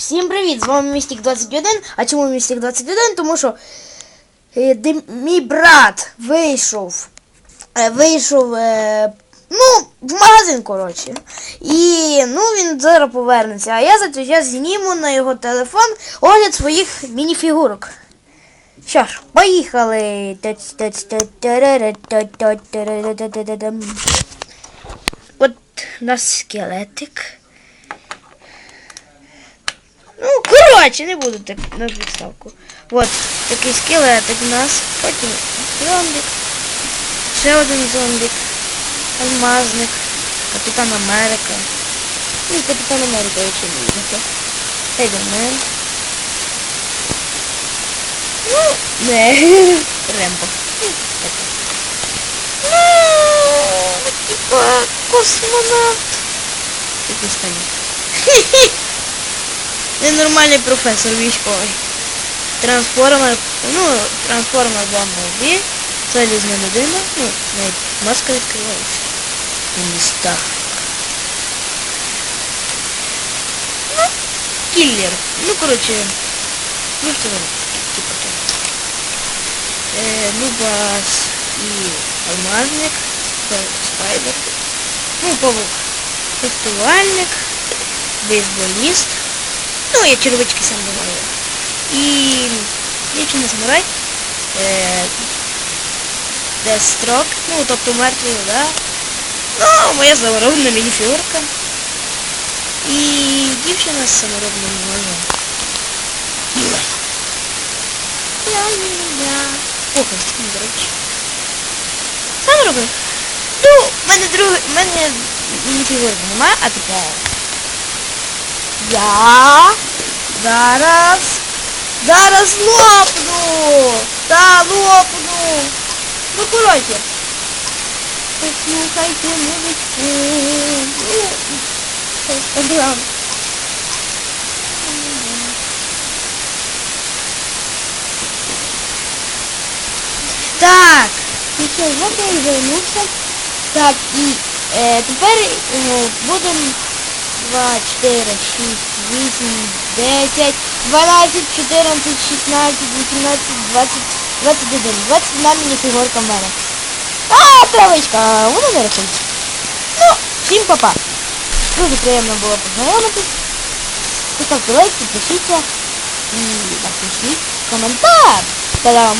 Всім привіт! З вами Містік 21. А чому Містік 21? Тому що е, де мій брат вийшов. Е, вийшов. Е, ну, в магазин, коротше. І ну, він зараз повернеться. А я за цей час зніму на його телефон огляд своїх мініфігурок. Що ж, поїхали. От у скелетик. Ну, коротше, не буду так на підставку. От, такий скелетик у нас. Потім зомбік. Ще один зомбік. Алмазник. Капітан Америка. Ну, Капітан Америка, якщо не видите. Спайдермен. Ну, не. Рембо. Ну, типа космонавт. Якийсь там. Ненормальний професор військовий. Трансформер, ну, трансформер Бамблбі, залізна людина, ну, навіть маска відкривається. І міста. Ну, кіллер. Ну, коротше, ну що там, типа того. Е, Нубас і алмазник, це спайдер. Ну, павук. Фехтувальник, бейсболіст. Я червячки сам думаю. І дівчина самурай. Е, Дестрок, ну, тобто мертвий, да. Ну, моя заморована мініфігурка. І дівчина з саморобним ножем. Я-я-я. Ох, до речі. Сам робив. Ну, в мене друге, в мене мініфігурки немає, а тепер. Я зараз зараз лопну. Та лопну. Ну, коротше. Послухайте музичку. Ну, Інстаграм. Так. Ну що, от я вернувся. Так, і е, тепер е, будемо 2, 4, 6, 8, 10, 12, 14, 16, 18, 20, 21. 21 мініфігурка в мене. А, травичка, вона не рахується. Ну, всім папа. Дуже приємно було познайомитись. Поставте лайк, підпишіться і напишіть коментар. Та-дам!